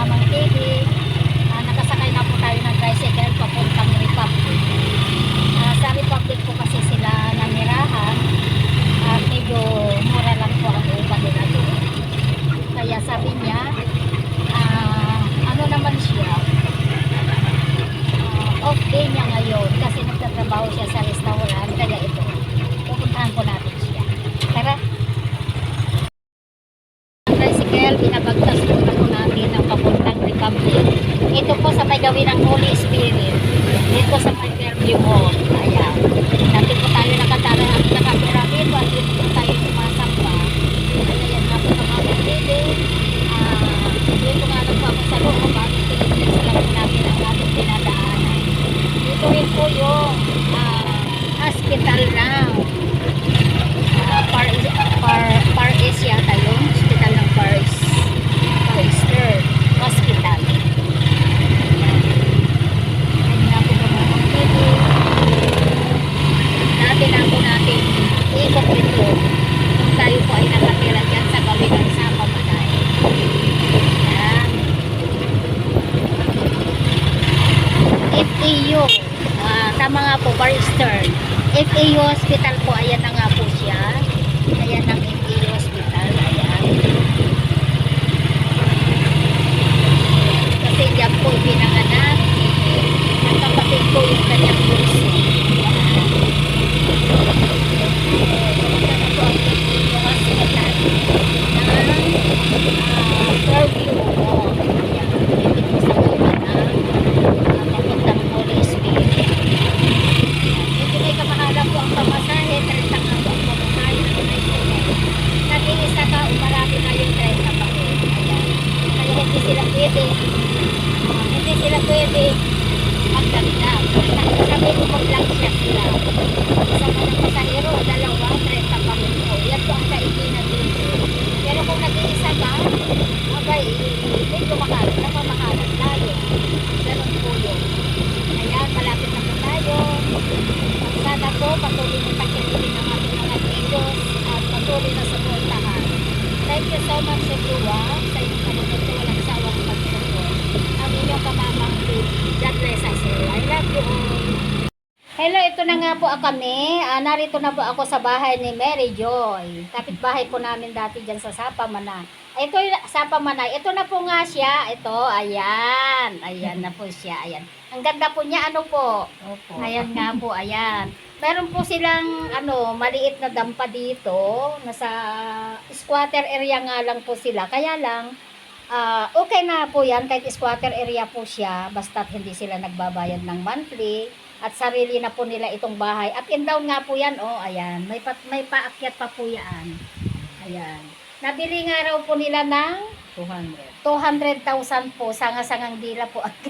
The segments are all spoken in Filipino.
Kamamang TV. Ah, nakasakay na po tayo ng tricycle papuntang Republic. Ah, sa Republic po kasi sila nanirahan at medyo mura lang po ang upa nila doon. Kaya sabi niya, ah, ano naman siya, ah, off day niya ngayon kasi nagtatrabaho siya sa restaurant. Kaya ito, pupuntahan po natin siya. Tara! tricycle, binabagtas po na po natin ang papuntang Republic. Ito po sa may gawin ng Holy Spirit. Dito sa Fairview Mall. Ayan. Dati po tayo nakatara at nakapira dito at dito po tayo sumasamba. Kaya yan nga po sa mga. Ah, dito nga lang po ako sa tinignan lang po natin ang ating pinadaanan. Dito rin po yung ah, hospital now. Ah, par, par, par East yata yun. Hospital ng Par East. Par Eastern Hospital. Ayan. Ayun na po mga mga pwede. Dati na po natin ikot ito. Kung tayo po ay nakatira dyan sa gawin ng Sapa Manay. Ayan. FAU. Ah, tama nga po, Bar Eastern. FAU Hospital po, ayan na nga po siya. Ayan ang FAU Hospital, ayan. Kasi diyan po pinanganak. Nagkapatid po yung kanyang puso. Hospital ng ah, Fairview Mall. Ayan, dito po sa baba ng ah, papuntang Holy Spirit. Medyo may kamahalan po ang pamasahe, 30 nga po ang pamasahe ng tricycle. Nag-iisa ka, o marami na yung 30 pa rin. Ayan. Kaya hindi sila pwede, hindi sila pwede magdagdag. Sabi ko mag-vlog siya sila. Isa ka ng pasahero, dalawa, 30 pa rin po. Yan po ang kaibigan dito. Pero kung nag-iisa ka, abay, medyo makalat, napamakalat tayo. Ganun po yun. Ayan, malapit na po tayo. At sana po patuloy na takilitin ng ating mga videos at patuloy na suportahan. Thank you so much everyone sa inyong panonood sa walang sawang pagsupport. Ang inyong kamamang baby. God bless us all. I love you all. Hello, ito na nga po ako kami. Ah, narito na po ako sa bahay ni Mary Joy. Kapit-bahay po namin dati dyan sa Sapa Manay. Ito Sapa Manay. Ito na po nga siya. Ito, ayan. Ayan na po siya. Ayan. Ang ganda po niya. Ano po? Opo. Ayan nga po, ayan. Meron po silang ano, maliit na dampa dito. Nasa squatter area nga lang po sila. Kaya lang, ah, okay na po yan. Kahit squatter area po siya. Basta't hindi sila nagbabayad ng monthly. At sarili na po nila itong bahay. Up and down nga po yan. Oh, ayan. May, pa, may paakyat pa po yan. Ayan. Nabili nga raw po nila ng 200. 200,000 po. Sanga-sangang dila po ang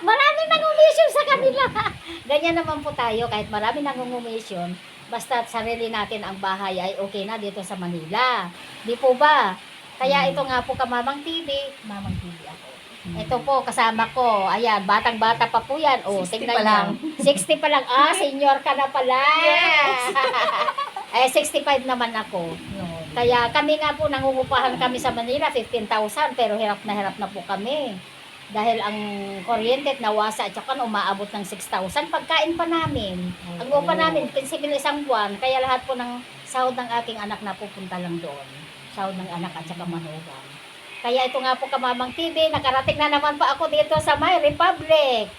Marami nang umisyon sa kanila. Ganyan naman po tayo kahit marami nang umisyon. Basta sarili natin ang bahay ay okay na dito sa Manila. Di po ba? Kaya Hmm. ito nga po ka Mamang TV. Mamang TV ako. Ito po kasama ko. Ayan, batang-bata pa po yan. Oh, 60 tingnan pa lang. niyo. 60 pa lang. Ah, senior ka na pala. eh, 65 naman ako. Yun. Kaya kami nga po, nangungupahan kami sa Manila, 15,000, pero hirap na hirap na po kami. Dahil ang kuryente at nawasa at saka umaabot ng 6,000, pagkain pa namin. Ang upa namin, prinsipyo isang buwan, kaya lahat po ng sahod ng aking anak na pupunta lang doon. Sahod ng anak at saka manugang. Kaya ito nga po kamamang TV, nakarating na naman pa ako dito sa My Republic.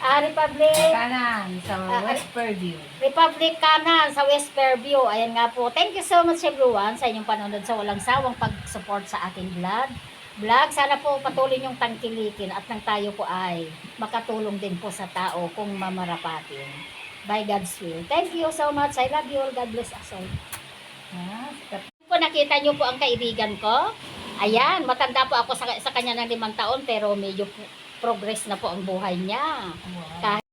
Ah, Republic, Kanan sa Ah, West Purview. Republic Kanan sa West Fairview. Ayan nga po. Thank you so much everyone sa inyong panonood sa walang sawang pag-support sa aking vlog. Vlog, sana po patuloy niyong tangkilikin at nang tayo po ay makatulong din po sa tao kung mamarapatin. By God's will. Thank you so much. I love you all. God bless us all. Ha? Po nakita niyo po ang kaibigan ko. Ayan, matanda po ako sa, sa kanya ng limang taon pero medyo progress na po ang buhay niya. Wow. Kahit